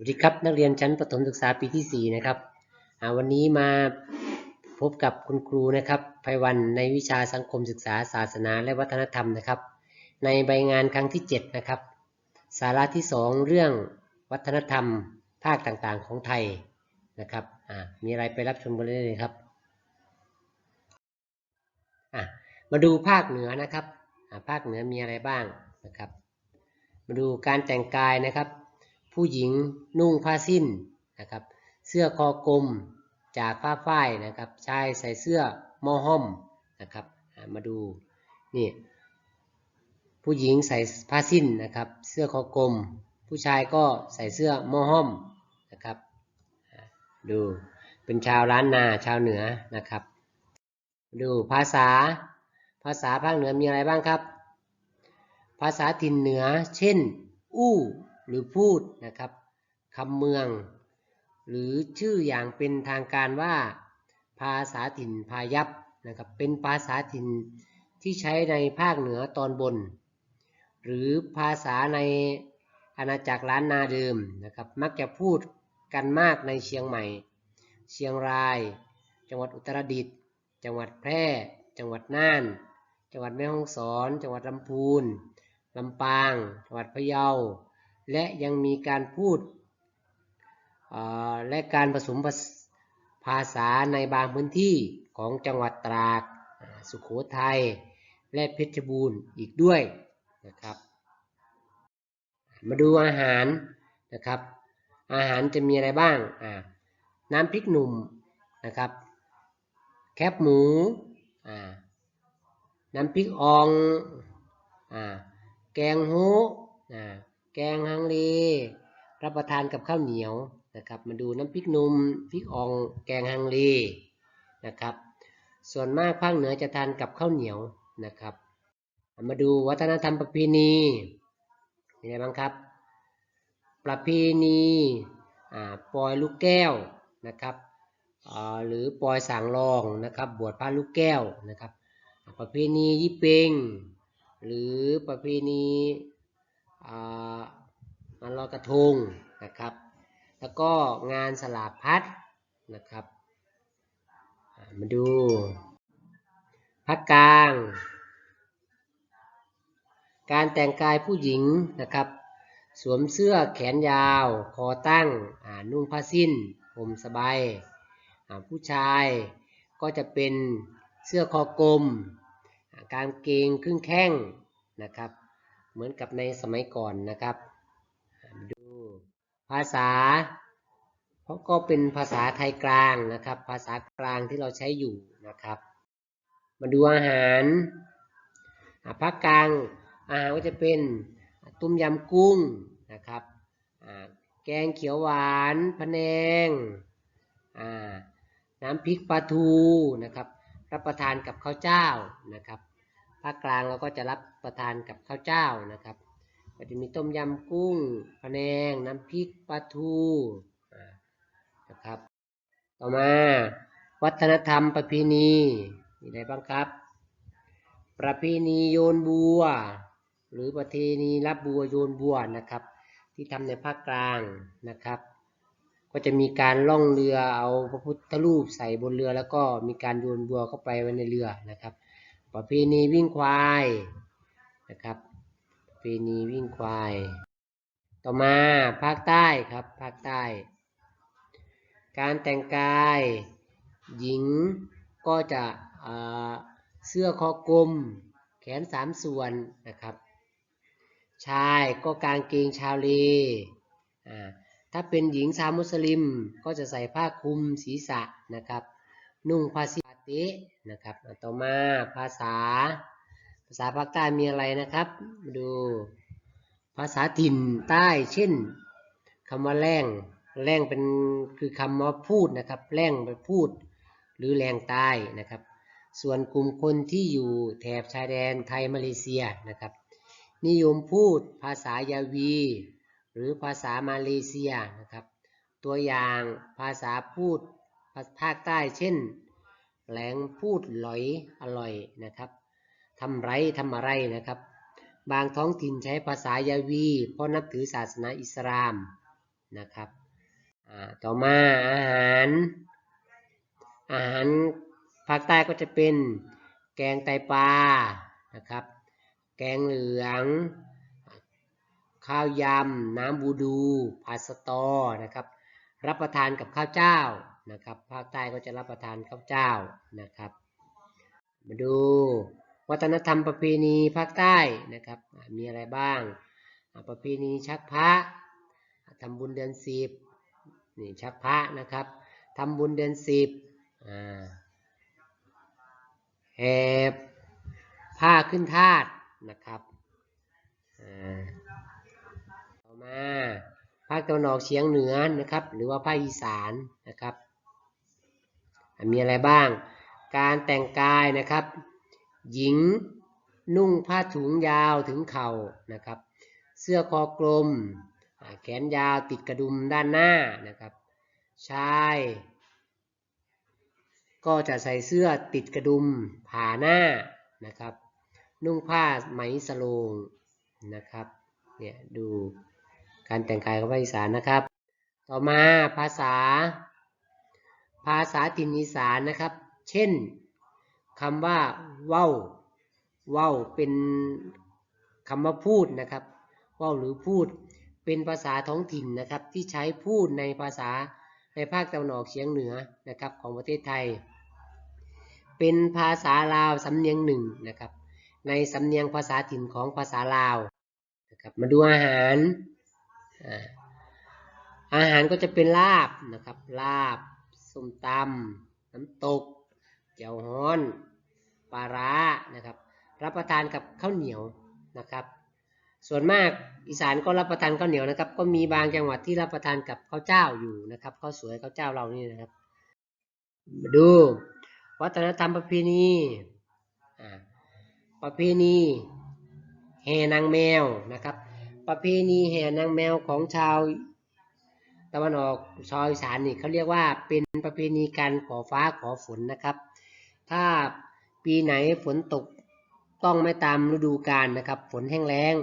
วัสดีครับนักเรียนชั้นประถมศึกษาปีที่ 4 นะครับวันนี้มาพบกับคุณครูนะครับไพวันในวิชาสังคมศึกษาศาสนาและวัฒนธรรมนะครับ ในใบงานครั้งที่ 7 นะครับ สาระที่ 2 เรื่องวัฒนธรรมภาคต่างๆของไทยนะครับมีอะไรไปรับชมกันเลยครับมาดูภาคเหนือนะครับภาคเหนือมีอะไรบ้างนะครับ มาดูการแต่งกายนะครับ ผู้หญิงนุ่งผ้าสิ้นนะครับ เสื้อคอกลมจากผ้าฝ้ายนะครับ ชายใส่เสื้อมอห้อมนะครับ มาดูนี่ผู้หญิงใส่ผ้าสิ้นนะครับ เสื้อคอกลม ผู้ชายก็ใส่เสื้อมอห้อมนะครับ ดูเป็นชาวล้านนาชาวเหนือนะครับ ดูภาษาภาษาภาคเหนือมีอะไรบ้างครับ ภาษาถิ่นเหนือ เช่น อู้ หรือพูดนะครับคำเมือง หรือชื่ออย่างเป็นทางการว่า ภาษาถิ่นพายัพนะครับเป็นภาษาถิ่นที่ใช้ในภาคเหนือตอนบน หรือภาษาในอาณาจักรล้านนาเดิมนะครับมักจะพูดกันมากในเชียงใหม่ เชียงราย จังหวัดอุตรดิตถ์จังหวัดแพร่ จังหวัดน่าน จังหวัดแม่ฮ่องสอน จังหวัดลำพูนลำปาง จังหวัดพะเยา และยังมีการพูดและการผสมภาษาในบางพื้นที่ของจังหวัดตราดสุโขทัยและเพชรบูรณ์อีกด้วยนะครับ มาดูอาหารนะครับ อาหารจะมีอะไรบ้างอ่าน้ำพริกหนุ่มนะครับ แคบหมูอ่าน้ำพริกอ่องอ่าแกงโฮอ่า แกงฮังเล รับประทานกับข้าวเหนียวนะครับ มาดูน้ำพริกนุ่มพริกอ่องแกงฮังเลนะครับ ส่วนมากภาคเหนือจะทานกับข้าวเหนียวนะครับ มาดูวัฒนธรรมประเพณีมีอะไรบ้างครับ ประเพณีปล่อยลูกแก้วนะครับหรือปล่อยสางรองนะครับบวชพระลูกแก้วนะครับ ประเพณียี่เปงหรือประเพณี งานลอยกระทงนะครับ แล้วก็งานสลากพัดนะครับ มาดูภาคกลาง การแต่งกายผู้หญิงนะครับ สวมเสื้อแขนยาว คอตั้งนุ่งผ้าสิ้นห่มสบายผู้ชายก็จะเป็นเสื้อคอกลม กางเกงครึ่งแข้งนะครับ เหมือนกับในสมัยก่อนนะครับมาดูภาษาเพราะก็เป็นภาษาไทยกลางนะครับ ภาษากลางที่เราใช้อยู่นะครับ มาดูอาหารภาคกลางอาหารก็จะเป็นต้มยำกุ้งนะครับแกงเขียวหวานพะแนงน้ำพริกปลาทูนะครับ รับประทานกับข้าวเจ้านะครับ ภาคกลางเราก็จะรับประทานกับข้าวเจ้านะครับ ก็จะมีต้มยำกุ้งพะแนง น้ำพริกปลาทูนะครับ ต่อมาวัฒนธรรมประเพณีมีอะไรบ้างครับ ประเพณีโยนบัว หรือประเพณีรับบัวโยนบัวนะครับ ที่ทำในภาคกลางนะครับ ก็จะมีการล่องเรือเอาพระพุทธรูปใส่บนเรือ แล้วก็มีการโยนบัวเข้าไปไว้ในเรือนะครับ ประเพณีวิ่งควายนะครับประเพณีวิ่งควาย ต่อมาภาคใต้ครับภาคใต้ การแต่งกาย หญิงก็จะเสื้อคอกลม แขนสามส่วนนะครับ ชายก็กางเกงชาวเลถ้าเป็นหญิงชาวมุสลิมก็จะใส่ผ้าคลุมศีรษะนะครับ นุ่งผ้าสี ตะนะครับต่อมาภาษา ภาษาภาคใต้มีอะไรนะครับมาดูภาษาถิ่นใต้เช่นคำว่าแรงแรงเป็นคือคำว่าพูดนะครับแรงไปพูด หรือแรงใต้นะครับ ส่วนกลุ่มคนที่อยู่แถบชายแดนไทยมาเลเซียนะครับ นิยมพูดภาษายาวี หรือภาษามาเลเซียนะครับ ตัวอย่างภาษาพูดภาคใต้เช่น แหลงพูดหลอยอร่อยนะครับทำไรทำอะไรนะครับ บางท้องถิ่นใช้ภาษายาวี เพราะนับถือศาสนาอิสลามนะครับต่อมาอาหาร อาหารภาคใต้ก็จะเป็นแกงไตปลานะครับ แกงเหลือง ข้าวยำ น้ำบูดูผัดสะตอนะครับ รับประทานกับข้าวเจ้า นะครับภาคใต้ก็จะรับประทานข้าวเจ้านะครับ มาดูวัฒนธรรมประเพณีภาคใต้นะครับมีอะไรบ้างประเพณีชักพระทำบุญเดือนสิบนี่ชักพระนะครับทำบุญเดือนสิบแห่ผ้าขึ้นธาตุนะครับต่อมาภาคตะวันออกเฉียงเหนือนะครับ หรือว่าภาคอีสาน มีอะไรบ้าง การแต่งกายนะครับ หญิงนุ่งผ้าถุงยาวถึงเข่านะครับ เสื้อคอกลม แขนยาวติดกระดุมด้านหน้านะครับ ชาย ก็จะใส่เสื้อติดกระดุมผ่าหน้านะครับ นุ่งผ้าไหมสโลงนะครับ เนี่ยดูการแต่งกายของภาคอีสานนะครับ ต่อมาภาษา ภาษาถิ่นอีสานนะครับ เช่นคำว่าเว้าเว้าเป็นคำว่าพูดนะครับเว้าหรือพูดเป็นภาษาท้องถิ่นนะครับ ที่ใช้พูดในภาษาในภาคตะวันออกเฉียงเหนือนะครับของประเทศไทย เป็นภาษาลาวสำเนียงหนึ่งนะครับ ในสำเนียงภาษาถิ่นของภาษาลาวนะครับมาดูอาหารอาหารก็จะเป็นลาบนะครับลาบ ส้มตำน้ำตกเจียวฮ้อนปลาร้านะครับ รับประทานกับข้าวเหนียวนะครับ ส่วนมากอีสานก็รับประทานข้าวเหนียวนะครับ ก็มีบางจังหวัดที่รับประทานกับข้าวเจ้าอยู่นะครับข้าวสวยข้าวเจ้าเรานี่นะครับ มาดู วัฒนธรรมประเพณีประเพณีแห่นางแมวนะครับ ประเพณีแห่นางแมวของชาว ตะวันออกชาวอีสานนี่เขาเรียกว่าเป็นประเพณีการขอฟ้าขอฝนนะครับ ถ้าปีไหนฝนตกต้องไม่ตามฤดูกาลนะครับ ฝนแห้งแล้ง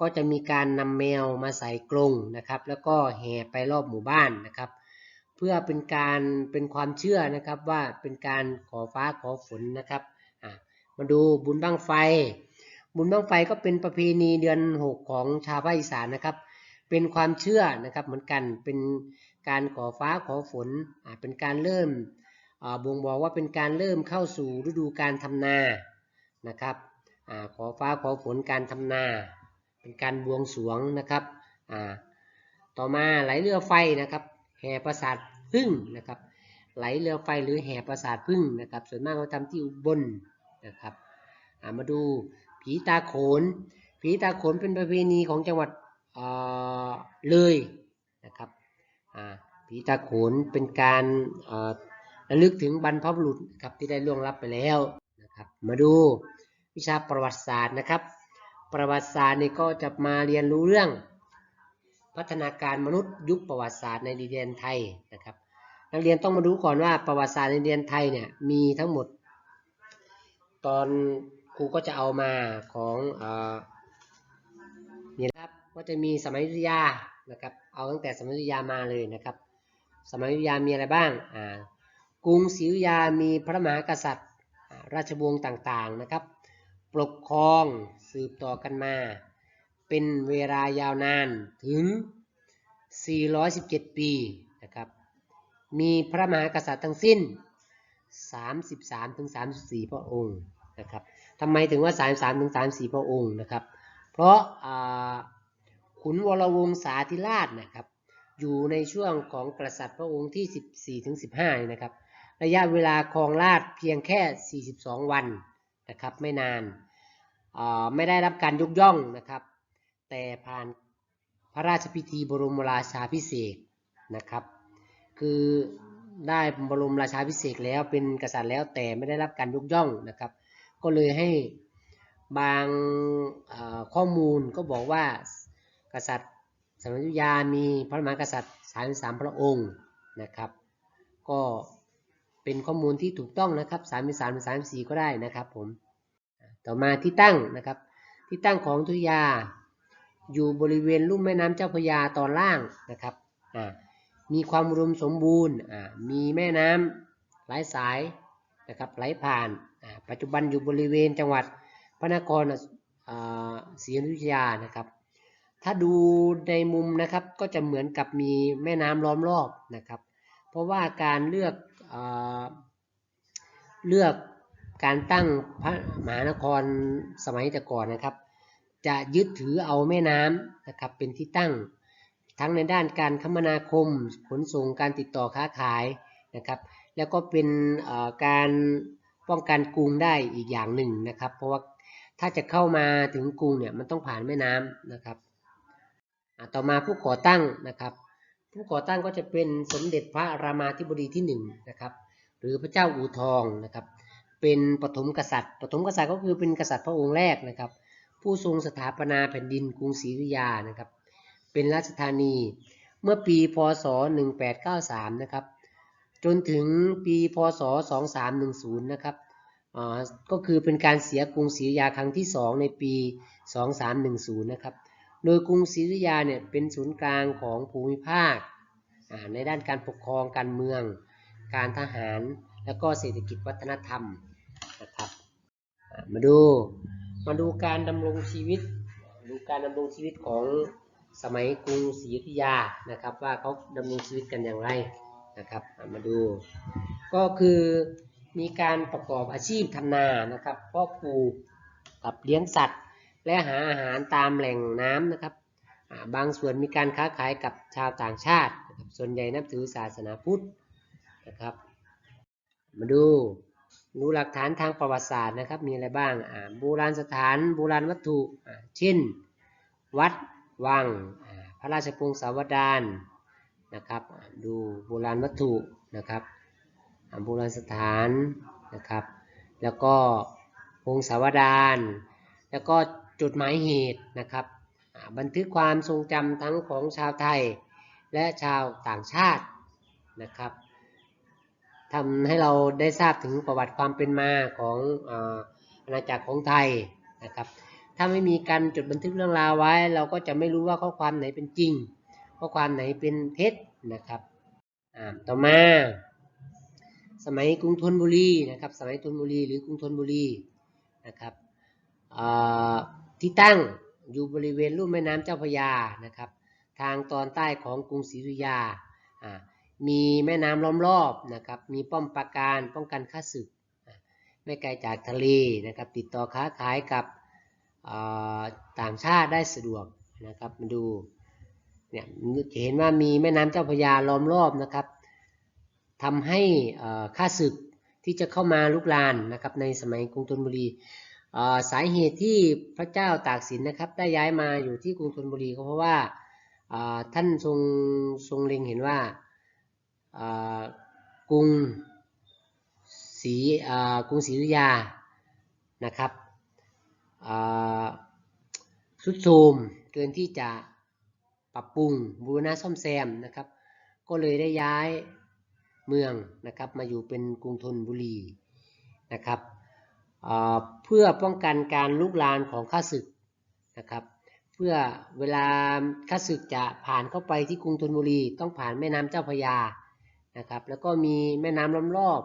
ก็จะมีการนำแมวมาใส่กรงนะครับ แล้วก็แห่ไปรอบหมู่บ้านนะครับ เพื่อเป็นการเป็นความเชื่อนะครับว่าเป็นการขอฟ้าขอฝนนะครับมาดูบุญบั้งไฟ บุญบั้งไฟก็เป็นประเพณีเดือนหกของชาวภาคอีสานนะครับ เป็นความเชื่อนะครับเหมือนกันเป็นการขอฟ้าขอฝนอะเป็นการเริ่มบ่งบอกว่าเป็นการเริ่มเข้าสู่ฤดูการทำนานะครับอ่าขอฟ้าขอฝนการทำนา เป็นการบวงสรวงนะครับอ่าต่อมาไหลเรือไฟนะครับ แห่ประสาทพึ่งนะครับ ไหลเรือไฟหรือแห่ประสาทพึ่งนะครับ ส่วนมากเขาทำที่อุบลนะครับอ่ามาดูผีตาโขนผีตาโขนเป็นประเพณีของจังหวัด เลยนะครับผีตาโขนเป็นการระลึกถึงบรรพบุรุษครับที่ได้ล่วงลับไปแล้วนะครับ มาดูวิชาประวัติศาสตร์นะครับ ประวัติศาสตร์นี่ก็จะมาเรียนรู้เรื่อง พัฒนาการมนุษย์ยุคประวัติศาสตร์ในดินแดนไทยนะครับ นักเรียนต้องมาดูก่อนว่าประวัติศาสตร์ในดินแดนไทยเนี่ยมีทั้งหมด ตอนครูก็จะเอามาของอ ก็จะมีสมัยยุธยานะครับเอาตั้งแต่สมัยยุธยามาเลยนะครับ สมัยยุธยามีอะไรบ้างอ่ากรุงศรีอยุธยามีพระมหากษัตริย์ราชวงศ์ต่างๆนะครับ ปกครองสืบต่อกันมา เป็นเวลายาวนานถึง 417 ปีนะครับ มีพระมหากษัตริย์ทั้งสิ้น 33ถึง34 พระองค์นะครับทำไมถึงว่า 33ถึง34 พระองค์นะครับ เพราะอ่า ขุนวรวงศาธิราชนะครับ อยู่ในช่วงของกษัตริย์พระองค์ที่ 14ถึง15 นะครับ ระยะเวลาครองราชเพียงแค่ 42 วันนะครับ ไม่นาน ไม่ได้รับการยกย่องนะครับ แต่ผ่านพระราชพิธีบรมราชาพิเศษนะครับ คือได้บรมราชาพิเศษแล้วเป็นกษัตริย์แล้วแต่ไม่ได้รับการยกย่องนะครับ ก็เลยให้บางข้อมูลก็บอกว่า กษัตริย์สมัยยุยามีพระมหากษัตริย์33พระองค์นะครับ ก็เป็นข้อมูลที่ถูกต้องนะครับ33หรือ34ก็ได้นะครับผมต่อมาที่ตั้งนะครับ ที่ตั้งของอยุยา อยู่บริเวณลุ่มแม่น้ำเจ้าพระยาตอนล่างนะครับมีความอุมสมบูรณ์มีแม่น้ำหลายสายนะครับไหลผ่านปัจจุบันอยู่บริเวณจังหวัดพระนครศรีอยุธยานะครับ ถ้าดูในมุมนะครับก็จะเหมือนกับมีแม่น้ำล้อมรอบนะครับ เพราะว่าการเลือกเอเลือกการตั้งพระมหานครสมัยแต่ก่อนนะครับ จะยึดถือเอาแม่น้ำนะครับเป็นที่ตั้ง ทั้งในด้านการคมนาคม ขนส่งการติดต่อค้าขายนะครับ แล้วก็เป็นการป้องกันกรุงได้อีกอย่างหนึ่งนะครับ เพราะว่าถ้าจะเข้ามาถึงกรุงเนี่ยมันต้องผ่านแม่น้ำนะครับ ต่อมาผู้ก่อตั้งนะครับ ผู้ก่อตั้งก็จะเป็นสมเด็จพระรามาธิบดีที่หนึ่งนะครับหรือพระเจ้าอู่ทองนะครับ เป็นปฐมกษัตริย์ปฐมกษัตริย์ก็คือเป็นกษัตริย์พระองค์แรกนะครับ ผู้ทรงสถาปนาแผ่นดินกรุงศรีอยุธยานะครับ เป็นราชธานีเมื่อปีพศ 1893 นะครับ จนถึงปีพศ 2310 นะครับก็คือเป็นการเสียกรุงศรีอยุธยาครั้งที่ 2 ในปี 2310 นะครับ โดยกรุงศรีอยุธยาเนี่ยเป็นศูนย์กลางของภูมิภาค ในด้านการปกครองการเมือง การทหาร แล้วก็เศรษฐกิจวัฒนธรรมนะครับมาดูมาดูการดำรงชีวิตดูการดำรงชีวิตของสมัยกรุงศรีอยุธยานะครับ ว่าเขาดำรงชีวิตกันอย่างไรนะครับมาดู ก็คือมีการประกอบอาชีพทำนานะครับเพาะปลูกกับเลี้ยงสัตว์ และหาอาหารตามแหล่งน้ำนะครับ บางส่วนมีการค้าขายกับชาวต่างชาติ ส่วนใหญ่นับถือศาสนาพุทธนะครับ มาดูดูหลักฐานทางประวัติศาสตร์นะครับ มีอะไรบ้างโบราณสถานโบราณวัตถุเช่น วัดวังพระราชพงศาวดารนะครับดูโบราณวัตถุนะครับโบราณสถานนะครับ แล้วก็พงศาวดารแล้วก็ จุดหมายเหตุนะครับ บันทึกความทรงจำทั้งของชาวไทยและชาวต่างชาตินะครับทำให้เราได้ทราบถึงประวัติความเป็นมาของอาณาจักรของไทยนะครับ ถ้าไม่มีการจดบันทึกเรื่องราวไว้ เราก็จะไม่รู้ว่าข้อความไหนเป็นจริง ข้อความไหนเป็นเท็จนะครับต่อมา สมัยกรุงธนบุรีนะครับ สมัยธนบุรีหรือกรุงธนบุรีนะครับ ที่ตั้งอยู่บริเวณลุ่มแม่น้ำเจ้าพระยานะครับ ทางตอนใต้ของกรุงศรีอยุธยา มีแม่น้ำล้อมรอบนะครับ มีป้อมปราการป้องกันข้าศึก ไม่ไกลจากทะเลนะครับ ติดต่อค้าขายกับต่างชาติได้สะดวกนะครับ มาดูเนี่ยจะเห็นว่ามีแม่น้ำเจ้าพระยาล้อมรอบนะครับทำให้เอ่อข้าศึกที่จะเข้ามาลุกลานนะครับในสมัยกรุงธนบุรี สาเหตุที่พระเจ้าตากสินนะครับ ได้ย้ายมาอยู่ที่กรุงธนบุรีก็เพราะว่าท่านทรงทรงเล็งเห็นว่ากรุงศรีกรุงศรีอยุธยานะครับสุดโทรมเกินที่จะปรับปรุงบูรณะซ่อมแซมนะครับ ก็เลยได้ย้ายเมืองนะครับ มาอยู่เป็นกรุงธนบุรีนะครับ เพื่อป้องกันการลุกลานของข้าศึกนะครับ เพื่อเวลาข้าศึกจะผ่านเข้าไปที่กรุงธนบุรีต้องผ่านแม่น้ำเจ้าพระยานะครับ แล้วก็มีแม่น้ำล้อมรอบ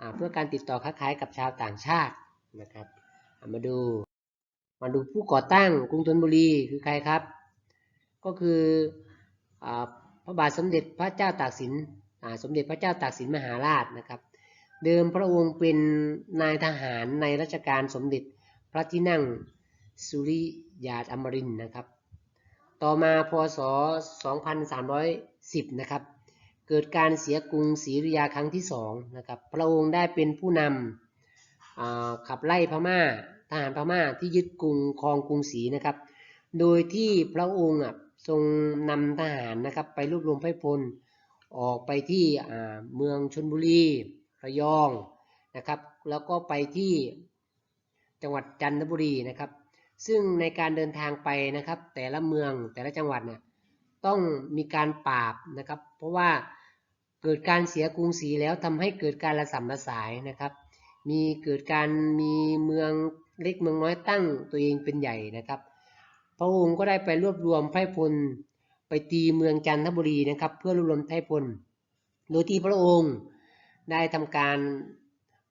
อเพื่อการติดต่อค้าขายกับชาวต่างชาตินะครับมาดูมาดูผู้ก่อตั้งกรุงธนบุรีคือใครครับ ก็คืออพระบาทสมเด็จพระเจ้าตากสินสมเด็จพระเจ้าตากสินมหาราชนะครับ เดิมพระองค์เป็นนายทหารในรัชกาลสมเด็จพระที่นั่งสุริยาอมรินนะครับ ต่อมาพศ 2310 นะครับ เกิดการเสียกรุงศรีอยุธยาครั้งที่สองนะครับ พระองค์ได้เป็นผู้นำขับไล่พม่าทหารพม่าที่ยึดกรุงครองกรุงศรีนะครับ โดยที่พระองค์ทรงนำทหารนะครับไปรวบรวมไพพลออกไปที่เมืองชนบุรี ระยองนะครับ แล้วก็ไปที่จังหวัดจันทบุรีนะครับ ซึ่งในการเดินทางไปนะครับ แต่ละเมืองแต่ละจังหวัดเนี่ยต้องมีการปราบนะครับ เพราะว่าเกิดการเสียกรุงศรีแล้วทำให้เกิดการระสำระสายนะครับ มีเกิดการมีเมืองเล็กเมืองน้อยตั้งตัวเองเป็นใหญ่นะครับ พระองค์ก็ได้ไปรวบรวมไพร่พลไปตีเมืองจันทบุรีนะครับ เพื่อรวบรวมไทยพลโดยที่พระองค์ ได้ทำการ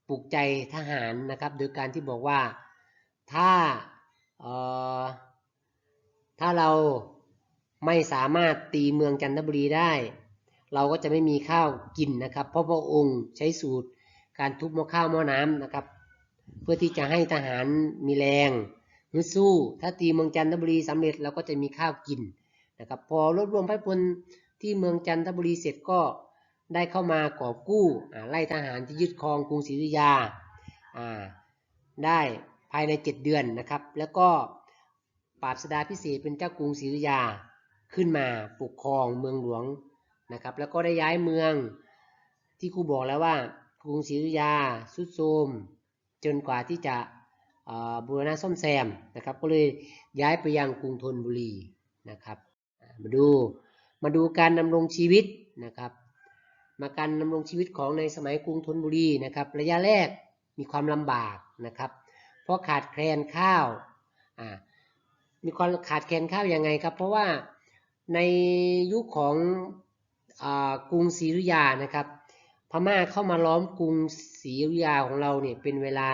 ปลุกใจทหารนะครับ โดยการที่บอกว่าถ้าออถ้าเราไม่สามารถตีเมืองจันทบุรีได้ เราก็จะไม่มีข้าวกินนะครับ เพราะพระองค์ใช้สูตรการทุบหม้อข้าวหม้อน้ำนะครับ เพื่อที่จะให้ทหารมีแรงฮึดสู้ ถ้าตีเมืองจันทบุรีสำเร็จเราก็จะมีข้าวกินนะครับ พอรวบรวมพระพลที่เมืองจันทบุรีเสร็จก็ ได้เข้ามากอบกู้ไล่ทหารที่ยึดครองกรุงศรีอยุธยาได้ภายใน 7 เดือนนะครับ แล้วก็ปราบสดาพิเศษเป็นเจ้ากรุงศรีอยุธยาขึ้นมาปกครองเมืองหลวงนะครับ แล้วก็ได้ย้ายเมืองที่ครูบอกแล้วว่ากรุงศรีอยุธยาสุดโทมจนกว่าที่จะบูรณะซ่อมแซมนะครับ ก็เลยย้ายไปยังกรุงธนบุรีนะครับ มาดูมาดูการดำรงชีวิตนะครับ มาการดำรงชีวิตของในสมัยกรุงธนบุรีนะครับระยะแรกมีความลำบากนะครับ เพราะขาดแคลนข้าวอ่ามีความขาดแคลนข้าวยังไงครับ เพราะว่าในยุคของอกรุงศรีอยุธยานะครับ พม่าเข้ามาล้อมกรุงศรีอยุธยาของเราเนี่ยเป็นเวลา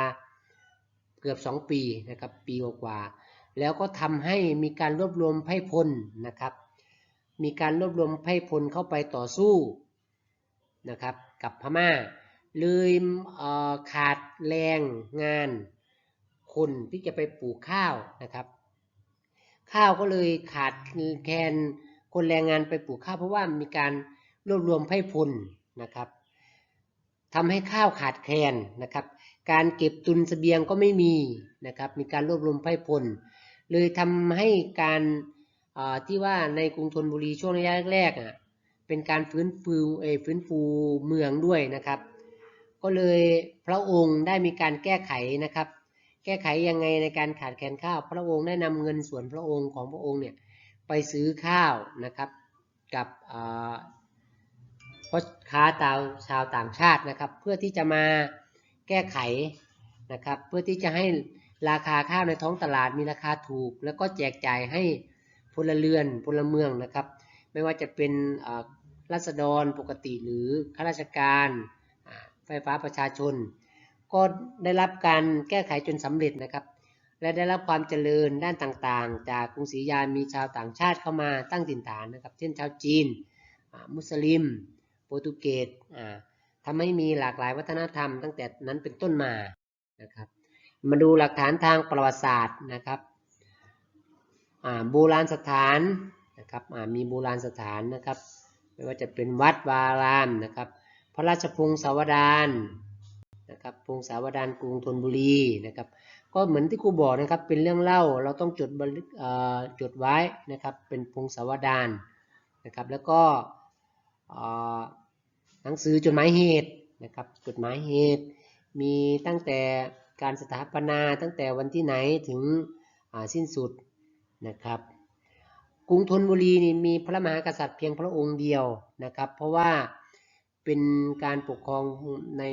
เกือบ 2 ปีนะครับปีกว่าๆแล้วก็ทำให้มีการรวบรวมไพ่พลนะครับ มีการรวบรวมไพ่พลเข้าไปต่อสู้ นะครับกับพม่า เลยเอ่อขาดแรงงานคนที่จะไปปลูกข้าวนะครับ ข้าวก็เลยขาดแคลนคนแรงงานไปปลูกข้าวเพราะว่ามีการรวบรวมไพ่พลนะครับทำให้ข้าวขาดแคลนนะครับ การเก็บตุนเสบียงก็ไม่มีนะครับ มีการรวบรวมไพ่พล เลยทำให้การที่ว่าในกรุงธนบุรีช่วงระยะแรกๆอะ เป็นการฟื้นฟูเอฟื้นฟูเมืองด้วยนะครับ ก็เลยพระองค์ได้มีการแก้ไขนะครับ แก้ไขยังไงในการขาดแคลนข้าว พระองค์ได้นำเงินส่วนพระองค์ของพระองค์เนี่ยไปซื้อข้าวนะครับกับพ่อค้าตาวชาวต่างชาตินะครับ เพื่อที่จะมาแก้ไขนะครับ เพื่อที่จะให้ราคาข้าวในท้องตลาดมีราคาถูก แล้วก็แจกจ่ายให้พลเรือนพลเมืองนะครับ ไม่ว่าจะเป็นรัษฎรปกติหรือข้าราชการไฟฟ้าประชาชน ก็ได้รับการแก้ไขจนสำเร็จนะครับ และได้รับความเจริญด้านต่างๆ จากกรุงศรีอยุธยามีชาวต่างชาติเข้ามาตั้งถิ่นฐานนะครับ เช่นชาวจีน มุสลิม โปรตุเกสอ่าทำให้มีหลากหลายวัฒนธรรมตั้งแต่นั้นเป็นต้นมานะครับมาดูหลักฐานทางประวัติศาสตร์นะครับโบราณสถาน นะครับมีโบราณสถานนะครับ ไม่ว่าจะเป็นวัดวาอารามนะครับ พระราชพงศาวดารนะครับพงศาวดารกรุงธนบุรีนะครับ ก็เหมือนที่ครูบอกนะครับเป็นเรื่องเล่าเราต้องจดบันจดไว้นะครับเป็นพงศาวดารนะครับ แล้วก็อ่อหนังสือจดหมายเหตุนะครับจดหมายเหตุมีตั้งแต่การสถาปนาตั้งแต่วันที่ไหนถึงสิ้นสุดนะครับ กรุงธนบุรีนี่มีพระมหากษัตริย์เพียงพระองค์เดียวนะครับ เพราะว่าเป็นการปกครองใน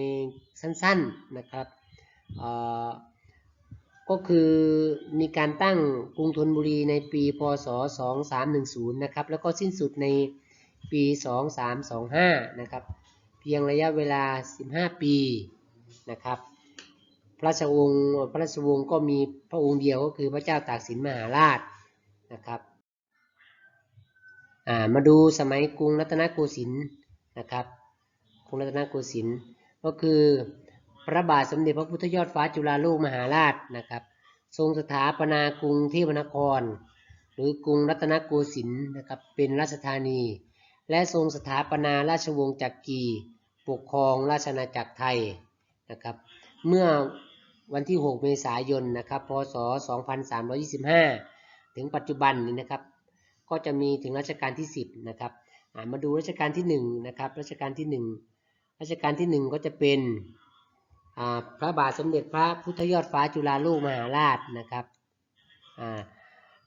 สั้นๆนะครับก็คือมีการตั้งกรุงธนบุรีในปีพศ 2310 นะครับ แล้วก็สิ้นสุดในปี 2325 นะครับ เพียงระยะเวลา 15 ปีนะครับ พระราชวงศ์พระราชวงศ์ก็มีพระองค์เดียวก็คือพระเจ้าตากสินมหาราชนะครับ มาดูสมัยกรุงรัตนโกสินทร์นะครับกรุงรัตนโกสินทร์ก็คือพระบาทสมเด็จพระพุทธยอดฟ้าจุฬาโลกมหาราชนะครับ ทรงสถาปนากรุงเทพนคร หรือกรุงรัตนโกสินทร์นะครับเป็นราชธานี และทรงสถาปนาราชวงศ์จักรีปกครองราชอาณาจักรไทยนะครับ เมื่อวันที่ 6 เมษายนนะครับ พศ 2325 ถึงปัจจุบันนี้นะครับ ก็จะมีถึงรัชกาลที่ 10 นะครับมาดูรัชกาลที่1นะครับรัชกาลที่ 1 รัชกาลที่ 1 ก็จะเป็นพระบาทสมเด็จพระพุทธยอดฟ้าจุฬาโลกมหาราชนะครับ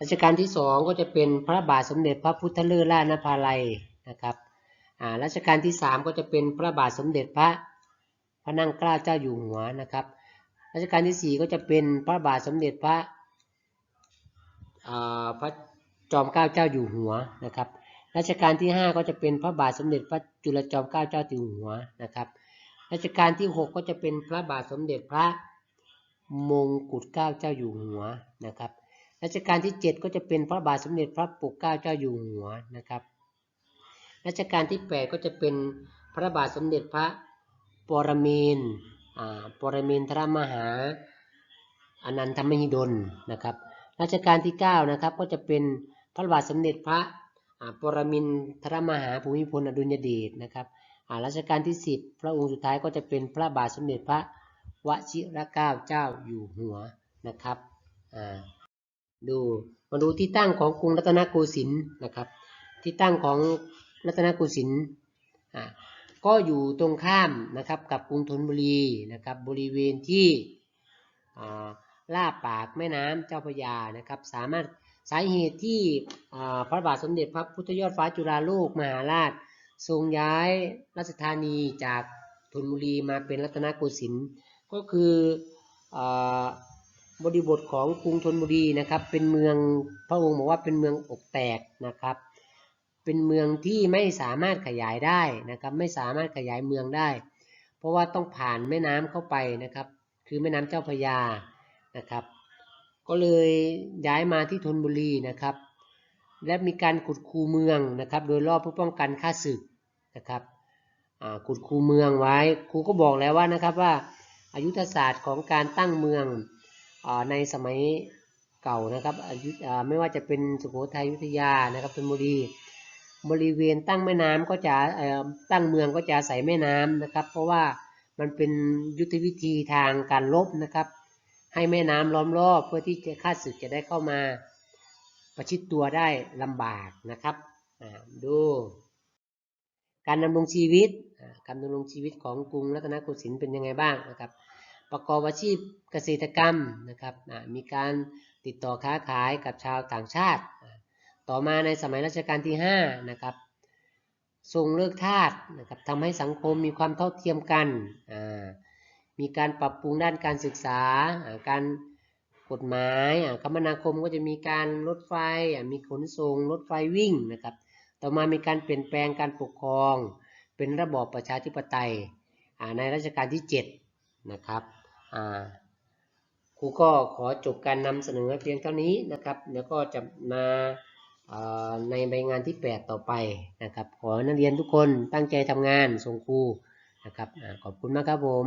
รัชกาลที่ 2 ก็จะเป็นพระบาทสมเด็จพระพุทธเลิศราชนภาลัยนะครับรัชกาลที่ 3 ก็จะเป็นพระบาทสมเด็จพระพระนั่งเกล้าเจ้าอยู่หัวนะครับรัชกาลที่ 4 ก็จะเป็นพระบาทสมเด็จพระพระ จอมเกล้าเจ้าอยู่หัวนะครับรัชกาลที่ 5 ก็จะเป็นพระบาทสมเด็จพระจุลจอมเกล้าเจ้าอยู่หัวนะครับรัชกาลที่ 6 ก็จะเป็นพระบาทสมเด็จพระมงกุฎเกล้าเจ้าอยู่หัวนะครับรัชกาลที่ 7 ก็จะเป็นพระบาทสมเด็จพระปกเกล้าเจ้าอยู่หัวนะครับรัชกาลที่ 8 ก็จะเป็นพระบาทสมเด็จพระปรเมนปรเมนทรมหาอนันทมหิดลนะครับรัชกาลที่ 9 นะครับก็จะเป็น พระบาทสมเด็จพระอ่าปรมินทรมหาภูมิพลอดุลยเดชนะครับรัชกาลที่ 10 พระองค์สุดท้ายก็จะเป็นพระบาทสมเด็จพระวชิรเกล้าเจ้าอยู่หัวนะครับดูมาดูที่ตั้งของกรุงรัตนโกสินทร์นะครับ ที่ตั้งของรัตนโกสินทร์ก็อยู่ตรงข้ามนะครับกับกรุงธนบุรีนะครับบริเวณที่อ่าล่าปากแม่น้ำเจ้าพระยานะครับ สามารถ สาเหตุที่พระบาทสมเด็จพระพุทธยอดฟ้าจุฬาโลกมหาราช ทรงย้ายราชธานีจากธนบุรีมาเป็นรัตนโกสินทร์ก็คืออบริบทของกรุงธนบุรีนะครับ เป็นเมืองพระองค์บอกว่าเป็นเมืองอกแตกนะครับ เป็นเมืองที่ไม่สามารถขยายได้นะครับ ไม่สามารถขยายเมืองได้ เพราะว่าต้องผ่านแม่น้ำเข้าไปนะครับ คือแม่น้ำเจ้าพระยานะครับ ก็เลยย้ายมาที่ธนบุรีนะครับ และมีการขุดคูเมืองนะครับ โดยรอบเพื่อป้องกันข้าศึกนะครับขุดคูเมืองไว้ครูก็บอกแล้วว่านะครับว่าอายุทศาสตร์ของการตั้งเมืองอในสมัยเก่านะครับอายุไม่ว่าจะเป็นสุโขทัยยุธยานะครับธนบุรีบริเวณตั้งแม่น้ำก็จะตั้งเมืองก็จะอาศัยแม่น้ำนะครับ เพราะว่ามันเป็นยุทธวิธีทางการรบนะครับ ให้แม่น้ำล้อมรอบเพื่อที่จะข้าศึกจะได้เข้ามา ประชิดตัวได้ลำบากนะครับดู การดำรงชีวิตการดำรงชีวิตของกรุงรัตนโกสินทร์เป็นยังไงบ้างนะครับ ประกอบอาชีพเกษตรกรรมนะครับมีการติดต่อค้าขายกับชาวต่างชาติ ต่อมาในสมัยรัชกาลที่5นะครับทรงเลิกทาสนะครับทำให้สังคมมีความเท่าเทียมกันอ่า มีการปรับปรุงด้านการศึกษา การกฎหมายคมนาคมก็จะมีการรถไฟ มีขนส่งรถไฟวิ่งนะครับ ต่อมามีการเปลี่ยนแปลงการปกครอง เป็นระบอบประชาธิปไตยในรัชกาลที่7นะครับครูก็ขอจบการนำเสนอเพียงเท่านี้นะครับเดี๋ยวก็จะมาในใบงานที่ 8 ต่อไปนะครับ ขอให้นักเรียนทุกคนตั้งใจทำงานส่งครูนะครับอขอบคุณมากครับผม